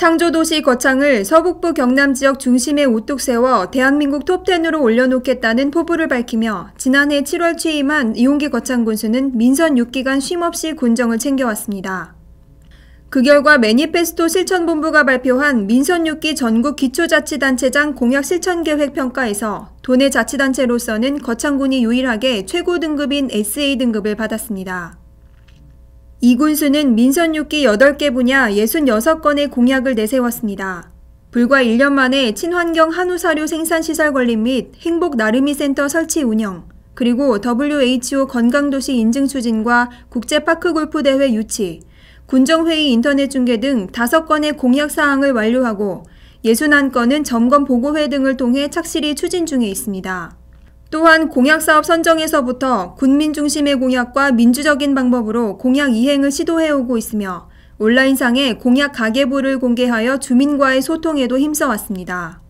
창조도시 거창을 서북부 경남 지역 중심에 우뚝 세워 대한민국 톱10으로 올려놓겠다는 포부를 밝히며 지난해 7월 취임한 이용기 거창 군수는 민선 6기간 쉼없이 군정을 챙겨왔습니다. 그 결과 매니페스토 실천본부가 발표한 민선 6기 전국 기초자치단체장 공약 실천계획 평가에서 도내 자치단체로서는 거창군이 유일하게 최고 등급인 SA 등급을 받았습니다. 이 군수는 민선 6기 8개 분야 66건의 공약을 내세웠습니다. 불과 1년 만에 친환경 한우 사료 생산 시설 건립 및 행복 나름이 센터 설치 운영, 그리고 WHO 건강도시 인증 추진과 국제파크 골프 대회 유치, 군정회의 인터넷 중계 등 5건의 공약 사항을 완료하고 61건은 점검 보고회 등을 통해 착실히 추진 중에 있습니다. 또한 공약사업 선정에서부터 군민 중심의 공약과 민주적인 방법으로 공약 이행을 시도해오고 있으며 온라인상에 공약 가계부를 공개하여 주민과의 소통에도 힘써왔습니다.